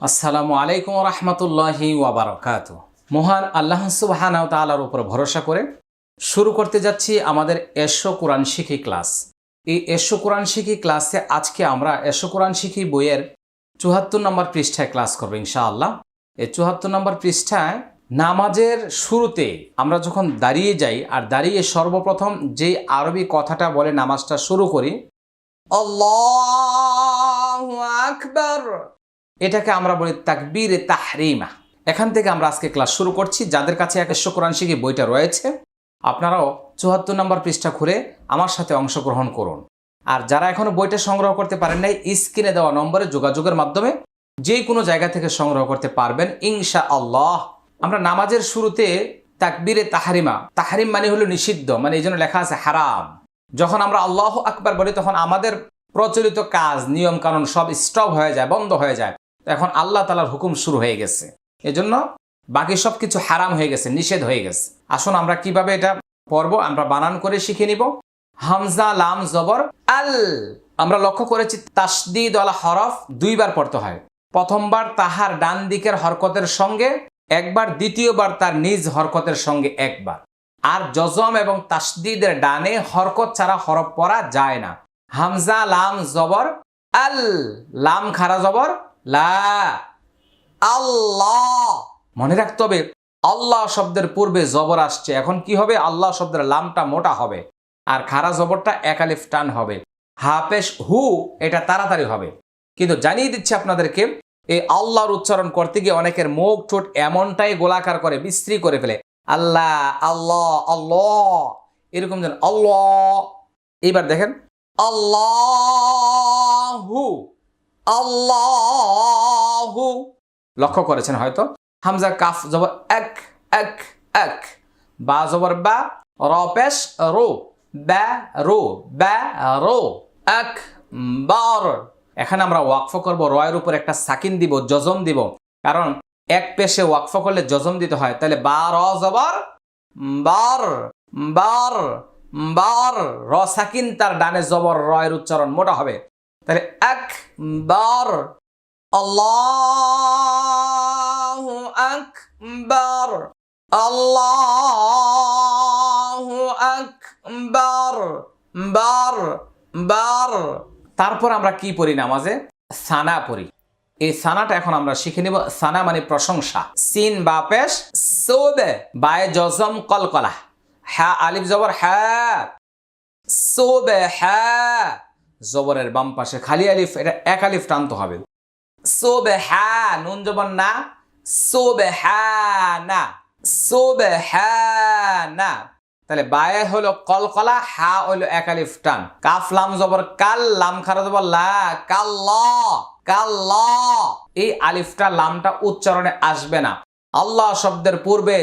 আসসালামু আলাইকুম রহমতুল্লাহি ওয়াবারকাত মহান আল্লাহ সুবাহানাও তালার উপর ভরসা করে শুরু করতে যাচ্ছি আমাদের এশো কোরআন শিখি ক্লাস। এই এশো কোরআন শিখি ক্লাসে আজকে আমরা এশো কোরআন শিখি বইয়ের চুহাত্তর নম্বর পৃষ্ঠায় ক্লাস করব ইনশাআল্লাহ। এই চুহাত্তর নম্বর পৃষ্ঠায় নামাজের শুরুতে আমরা যখন দাঁড়িয়ে যাই আর দাঁড়িয়ে সর্বপ্রথম যে আরবি কথাটা বলে নামাজটা শুরু করি, আল্লাহ আকবর। এটাকে আমরা বলি তাকবীর তাহরিমা। এখান থেকে আমরা আজকে ক্লাস শুরু করছি। যাদের কাছে একশো কোরআন শিখি বইটা রয়েছে, আপনারাও চুয়াত্তর নম্বর পৃষ্ঠা খুলে আমার সাথে অংশগ্রহণ করুন। আর যারা এখনও বইটা সংগ্রহ করতে পারেন নাই, স্ক্রিনে দেওয়া নম্বরে যোগাযোগের মাধ্যমে যে কোনো জায়গা থেকে সংগ্রহ করতে পারবেন ইনশা আল্লাহ আমরা নামাজের শুরুতে তাকবীরে তাহারিমা, তাহারিম মানে হলো নিষিদ্ধ মানে এই জন্য লেখা আছে হারাম। যখন আমরা আল্লাহ আকবার বলি, তখন আমাদের প্রচলিত কাজ নিয়ম কানুন সব স্টপ হয়ে যায়, বন্ধ হয়ে যায়। এখন আল্লাহ তালার হুকুম শুরু হয়ে গেছে। এজন্য বাকি সব কিছু হারাম হয়ে গেছে, নিষেধ হয়ে গেছে। আসুন আমরা কীভাবে এটা পড়ব, আমরা বানান করে শিখে নিব। হামজা লাম জবর আল। আমরা লক্ষ্য করেছি তাসদিদ আলা হরফ দুইবার পড়তে হয়। প্রথমবার তাহার ডান দিকের হরকতের সঙ্গে, একবার দ্বিতীয়বার তার নিজ হরকতের সঙ্গে একবার। আর জজম এবং তাসদিদের ডানে হরকত ছাড়া হরফ পড়া যায় না। হামজা লাম জবর আল। লাম খারা জবর লা আল্লাহ। মনে রাখতে হবে, আল্লাহ শব্দের পূর্বে জবর আসছে। এখন কি হবে? আল্লাহ শব্দের লামটা মোটা হবে আর খারা জবরটা একালিফ টান হবে। হাফেশ হু, এটা তাড়াতাড়ি হবে। কিন্তু জানিয়ে দিচ্ছি আপনাদেরকে, এই আল্লাহর উচ্চারণ করতে গিয়ে অনেকের মুখ ঠোঁট এমনটাই গোলাকার করে, বিশ্রী করে ফেলে। আল্লাহ আল্লাহ আল্লাহ। এরকম যেন আল্লাহ। এইবার দেখেন, আল্লাহু আল্লাহু। লক্ষ্য করেছেন হয়তো। হামজা কাফ জবর এক এক এক। বা জবর বা, র পেশ রো, ব্যা রো ব্যা রো, এক, বার। এখানে আমরা ওয়াকফ করব, রয়ের উপর একটা সাকিন দিব জজম দিব। কারণ এক পেশে ওয়াকফ করলে জজম দিতে হয়। তাহলে বা, র জবর, বার বার বার। র সাকিন তার ডানে জবর, রয়ের উচ্চারণ মোটা হবে। তাহলে এক, বার আল্লাহ আকবার আল্লাহ আকবার বার বার তারপর আমরা কি পড়ি নামাজে? সানা পড়ি। এই সানাটা এখন আমরা শিখে নিব। সানা মানে প্রশংসা। সিন বা পেশ, সোবে। বায়ে জজম কলকলা। হ্যাঁ আলিফ জবর হ্যাঁ সোবে হ্যাঁ জবরের বাম পাশে খালি আলিফ, এটা এক আলিফ টানতে হবে। নুন জবর না। সোবে হ্যাঁ সোবে হ্যাঁ তাহলে বায়ে হলো কলকলা, হা হলো এক আলিফ টান। কাফ, লাম জবর কাল, লাম খারা জবর লা, কাল্ল কাল্ল। এই আলিফটা, লামটা উচ্চারণে আসবে না। আল্লাহ শব্দের পূর্বে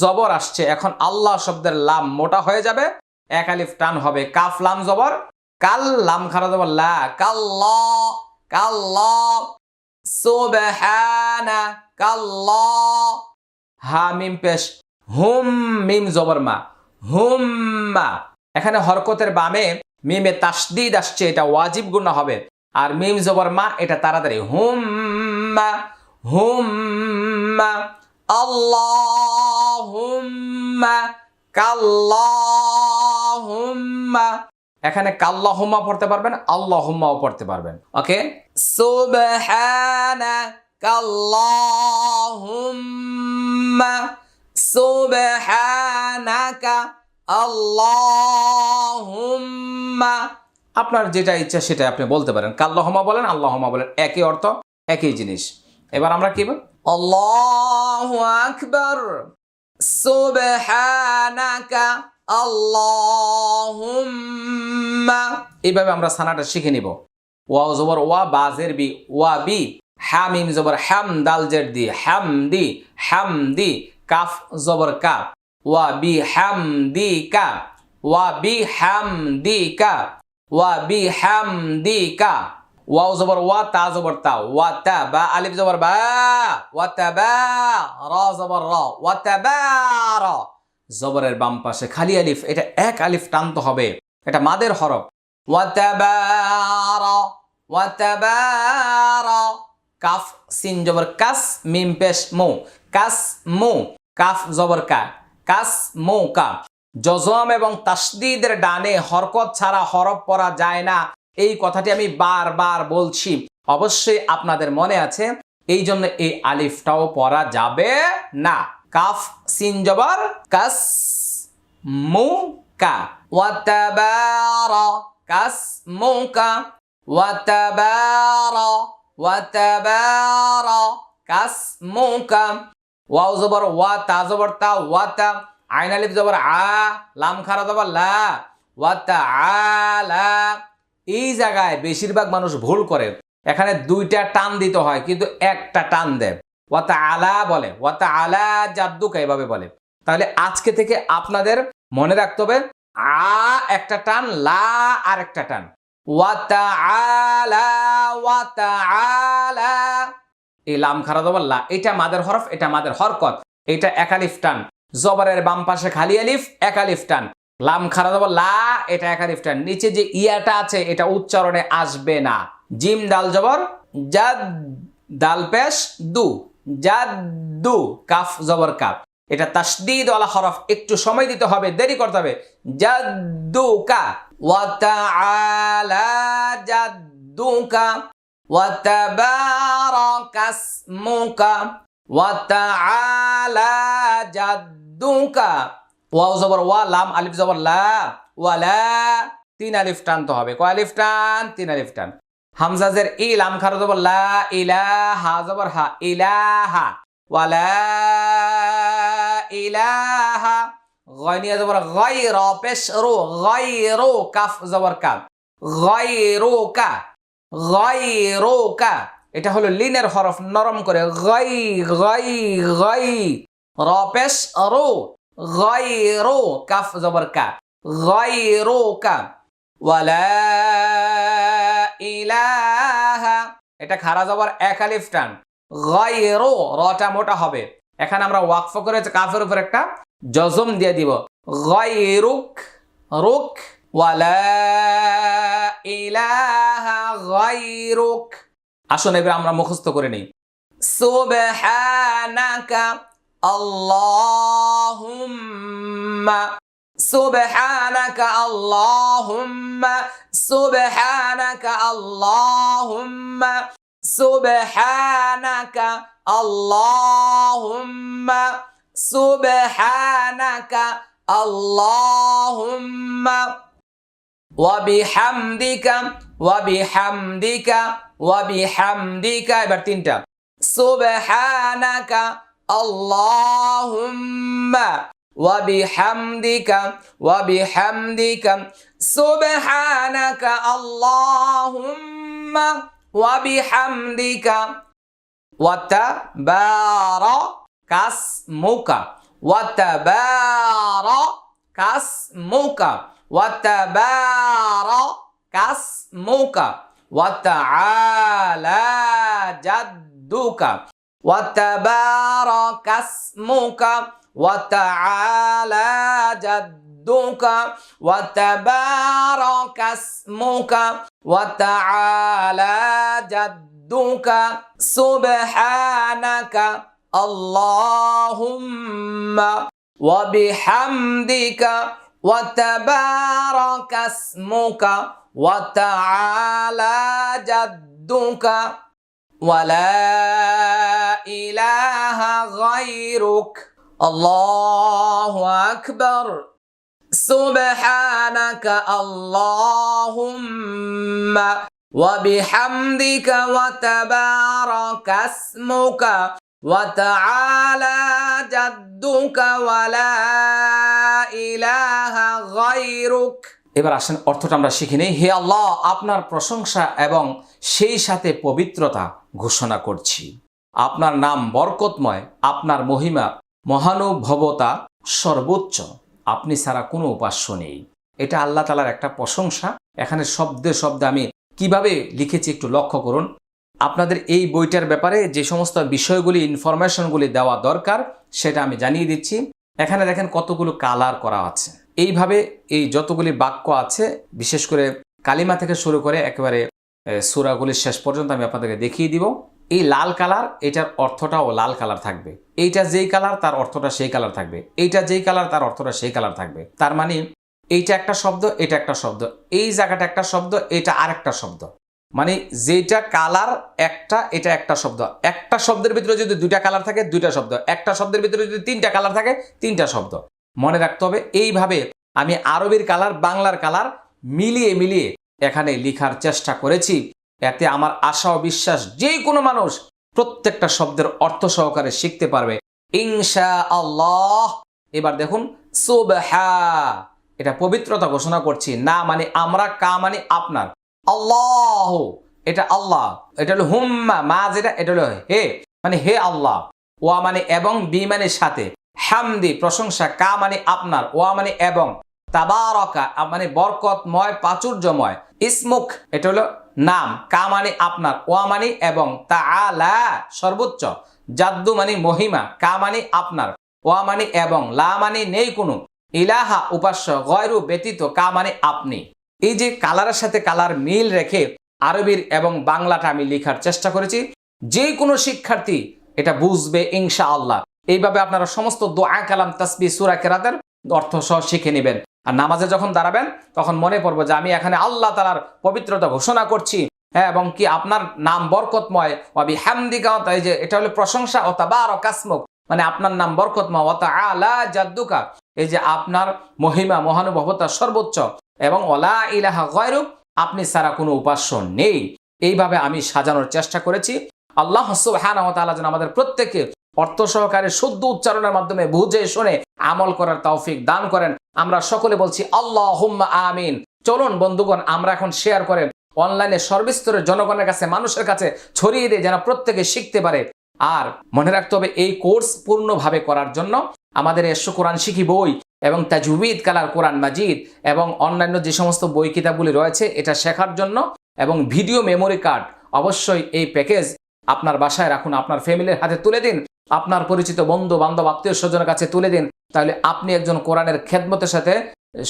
জবর আসছে, এখন আল্লাহ শব্দের লাম মোটা হয়ে যাবে, এক আলিফ টান হবে। কাফ, লাম জবর কাল, লাম খারা জবর লা, কাল্ল কাল্ল। সুবহানা কাল্ল হা, মিম পেশ। হুম, মিম জবর মা। হুম্মা এখানে হরকতের বামে মিমে তাসদিদ আসছে, এটা ওয়াজিব গুণা হবে। আর মিম জবর মা, এটা তাড়াতাড়ি। হুম্মা হুম্মা আল্লাহুম্মা কাল্লাহুম্মা এখানে কাল্লাহুম্মা পড়তে পারবেন, আল্লাহুম্মাও পড়তে পারবেন। ওকে? সুবহানা কাল্লাহুম্মা সুবহানাকা আল্লাহুম্মা আপনার যেটা ইচ্ছা সেটা আপনি বলতে পারেন। কাল্লাহমা বলেন, আল্লাহমা বলেন। একই অর্থ, একই জিনিস। এবার আমরা কি বল? আল্লাহু আকবার। সুবহানাকা আল্লাহুম্মা এইভাবে আমরা সানাটা শিখে নিব। ওয়া জবর ওয়া বাজের বি, ওয়া বি, হামিম জবর হাম দাল জের দি, হাম দি হাম দি, কাফ জবর কা ওয়া বি হাম দি কা ওয়া বি হাম দি কা ওয়া বি হাম দি কা ওয়াও জবর ওয়া তা জবর তা ওয়া তা বা আলিফ জবর বা, ওয়া তা বা র জবর র, ওয়া তা বা র, জবরের বাম পাশে খালি আলিফ, এটা এক আলিফ টানতে হবে, এটা মাদের হরফ। ওয়া তা বা র ওয়া র কাফ সিন জবর কাস মিম পেশ মো কাস মো কাফ জবর কা কাস মো কা জজম এবং তাসদিদের ডানে হরকত ছাড়া হরফ পড়া যায় না। এই কথাটি আমি বারবার বলছি। অবশ্যই আপনাদের মনে আছে, এই জন্য এই আলিফটাও পড়া যাবে না। কাফ, সিন জবর, কাস, মু, কা। ওয়াতাবারা ওয়াতাবারা ওয়াতাবারা কাস মু কা ওয়াও জবর ওয়া, তা জবর তা ওয়াতা আইন আলিফ জবর আ, লাম খারা জবর লা ওয়াতা আলা এই জায়গায় বেশিরভাগ মানুষ ভুল করে। এখানে দুইটা টান দিতে হয়, কিন্তু একটা টান দেয়। ওয়াতা আলা বলে ওয়াতা আলা জাদ্দুকা এভাবে বলে। তাহলে আজকে থেকে আপনাদের মনে রাখতে হবে, আ একটা টান, লা আর একটা টান। ওয়াতা আলা ওয়াতা আলা এই লাম খারা জবর লা, এটা মাদের হরফ, এটা মাদের হরকত। এটা একালিফ টান। জবরের বাম পাশে খালি আলিফ একালিফ টান। লাম খারা জবর লা, এটা একালিফ টান। নিচে যে ইয়াটা আছে, এটা উচ্চারণে আসবে না। জিম দাল জবর, জাদ, দাল, পেশ, দু। জাদ, দু, কাফ, জবর কাফ এটা তাসদিদ ওয়ালা হরফ, একটু সময় দিতে হবে, দেরি করতে হবে। জাদ্দুকা, ওয়া তাআলা জাদ্দুকা, ওয়া তাবারাকা ইসমুকা ওয়া তাআলা জাদ্দুকা। ওয়াও জবর, ওয়া, লাম, আলিফ জবর, লা ওয়ালা তিন আলিফ টানতে হবে। কয় আলিফ টান? তিন আলিফ টান। হামজাজের ই, লাম, খারো জবর, লা, ইলাহা, জবর, হা, ইলাহা ওয়ালা ইলাহা। গয়নিয়া জবর গায়র পেশ রো গায়রো, কাফ জবর কাফ। গায়রোকা গায়রোকা। এটা হলো লিনের হরফ নরম করে গাই গাই গাই র পেশ রো কাফ জবর কা গায়রোকা। ওয়ালা ইলাহা। এটা খারা জবর এক আলিফ টান। গায়রো, রটা মোটা হবে। এখানে আমরা ওয়াকফ করে কাফের উপর একটা জজম দিয়ে দিব। গায়রুক, রুক, ওয়ালা ইলাহা আসুন এবার আমরা মুখস্থ করে নিই। সুবহানাকা আল্লাহুম্মা সুবহানাকা আল্লাহুম্মা সুবহানাকা আল্লাহুম্মা। সুবহানাকা আল্লাহুম্মা সুবহানাকা আল্লাহুম্মা ওয়াবিহামদিকা ওয়াবিহামদিকা ওয়াবিহামদিকা এবার তিনটা। সুবহানাকা আল্লাহুম্মা। ওয়াবিহামদিকা ওয়াবিহামদিকা। সুবহানাকা আল্লাহুম্মা। وبحمدك وتبارك اسمك وتبارك اسمك وتبارك اسمك وتعالى جدك وتبارك اسمك وتعالى جدك. وتبارك اسمك وتعالى جدك سبحانك اللهم وبحمدك وتبارك اسمك وتعالى جدك ولا إله غيرك. الله أكبر. سبحانك اللهم وبحمدك وتبارك اسمك وتعالى جدك ولا إله غيرك এবার আসেন অর্থটা আমরা শিখে নেই হে আল্লাহ আপনার প্রশংসা এবং সেই সাথে পবিত্রতা ঘোষণা করছি আপনার নাম বরকতময় আপনার মহিমা মহানুভবতা সর্বোচ্চ আপনি ছাড়া কোনো উপাস্য নেই। এটা আল্লাহ তালার একটা প্রশংসা। এখানে শব্দে শব্দে আমি কীভাবে লিখেছি একটু লক্ষ্য করুন। আপনাদের এই বইটার ব্যাপারে যে সমস্ত বিষয়গুলি ইনফরমেশনগুলি দেওয়া দরকার, সেটা আমি জানিয়ে দিচ্ছি। এখানে দেখেন কতগুলো কালার করা আছে। এইভাবে এই যতগুলি বাক্য আছে, বিশেষ করে কালিমা থেকে শুরু করে একেবারে সুরাগুলির শেষ পর্যন্ত আমি আপনাদেরকে দেখিয়ে দিব। এই লাল কালার, এটার অর্থটাও লাল কালার থাকবে। এইটা যেই কালার, তার অর্থটা সেই কালার থাকবে। এইটা যেই কালার, তার অর্থটা সেই কালার থাকবে। তার মানে এইটা একটা শব্দ, এটা একটা শব্দ। এই জায়গাটা একটা শব্দ, এটা আরেকটা শব্দ। মানে যেটা কালার একটা, এটা একটা শব্দ। একটা শব্দের ভিতরে যদি দুইটা কালার থাকে, দুইটা শব্দ। একটা শব্দের ভিতরে যদি তিনটা কালার থাকে, তিনটা শব্দ। মনে রাখতে হবে, এইভাবে আমি আরবির কালার, বাংলার কালার মিলিয়ে মিলিয়ে এখানে লিখার চেষ্টা করেছি। এতে আমার আশা ও বিশ্বাস যে কোনো মানুষ প্রত্যেকটা শব্দের অর্থ সহকারে শিখতে পারবে। ইনশা আল্লাহ এবার দেখুন এটা পবিত্রতা ঘোষণা করছি। না মানে আমরা, কা মানে আপনার। আল্লাহ। এটা আল্লাহ। এটা হলো হুম্মা। মা যেটা, এটা হলো হে। মানে হে আল্লাহ। ওয়া মানে এবং, বি মানে সাথে। হামদি, প্রশংসা। কা মানে আপনার। ওয়া মানে এবং। তাবারকা মানে বরকতময়, প্রাচুর্যময়। ইসমুখ, এটা হলো নাম, কা মানে আপনার, ওয়া মানে এবং তা আলা সর্বোচ্চ, জাদ্দু মানে মহিমা, কা মানে আপনার, ওয়া মানে এবং লা মানে নেই কোনো, ইলাহা উপাস্য, গয়রু ব্যতীত কা মানে আপনি। এই যে কালারের সাথে কালার মিল রেখে আরবির এবং বাংলাটা আমি লেখার চেষ্টা করেছি, যে কোনো শিক্ষার্থী এটা বুঝবে ইনশা আল্লাহ এইভাবে আপনারা সমস্ত দোয়া কালাম তাসবি সুরা কেরাতের অর্থ সহ শিখে নেবেন। আর নামাজে যখন দাঁড়াবেন, তখন মনে পড়ব যে আমি এখানে আল্লাহ তালার পবিত্রতা ঘোষণা করছি। হ্যাঁ এবং কি আপনার নাম বরকতময়? অবি হ্যামদিকা তাই যে এটা হলো প্রশংসা, ও তাবার কাসমুক মানে আপনার নাম বরকতময় অত আলা জাদ্দুকা। এই যে আপনার মহিমা, মহানুভবতা সর্বোচ্চ। এবং ওলা ইলাহা গয়রুক, আপনি ছাড়া কোনো উপাস্য নেই। এইভাবে আমি সাজানোর চেষ্টা করেছি। আল্লাহ তাআলা যেন আমাদের প্রত্যেককে অর্থ সহকারে শুদ্ধ উচ্চারণের মাধ্যমে বুঝে শুনে আমল করার তৌফিক দান করেন। আমরা সকলে বলছি আল্লাহ আমিন। চলুন বন্ধুগণ, আমরা এখন শেয়ার করেন অনলাইনে সর্বস্তরের জনগণের কাছে, মানুষের কাছে ছড়িয়ে দিয়ে যেন প্রত্যেকে শিখতে পারে। আর মনে রাখতে হবে, এই কোর্স পূর্ণভাবে করার জন্য আমাদের এসো কোরআন শিখি বই এবং তাজুবিদ, কালার কোরআন মাজিদ এবং অন্যান্য যে সমস্ত বই কিতাবগুলি রয়েছে, এটা শেখার জন্য এবং ভিডিও মেমোরি কার্ড অবশ্যই এই প্যাকেজ আপনার বাসায় রাখুন, আপনার ফ্যামিলির হাতে তুলে দিন। আপনার পরিচিত বন্ধু বান্ধব আত্মীয় স্বজনের কাছে তুলে দিন। তাহলে আপনি একজন কোরআনের খেদমতের সাথে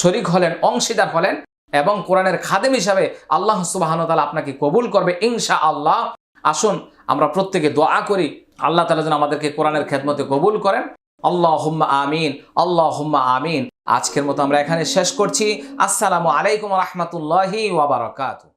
শরিক হলেন, অংশীদার হলেন এবং কোরআনের খাদেম হিসাবে আল্লাহ সুবাহন তালা আপনাকে কবুল করবে ইনশা আল্লাহ আসুন, আমরা প্রত্যেকে দোয়া করি, আল্লাহ তালা যেন আমাদেরকে কোরআনের খেদমতে কবুল করেন। আল্লাহ হুম্মা আমিন আল্লাহ হুম্মা আমিন। আজকের মতো আমরা এখানে শেষ করছি। আসসালামু আলাইকুম রহমতুল্লাহি ওয়াবারকাত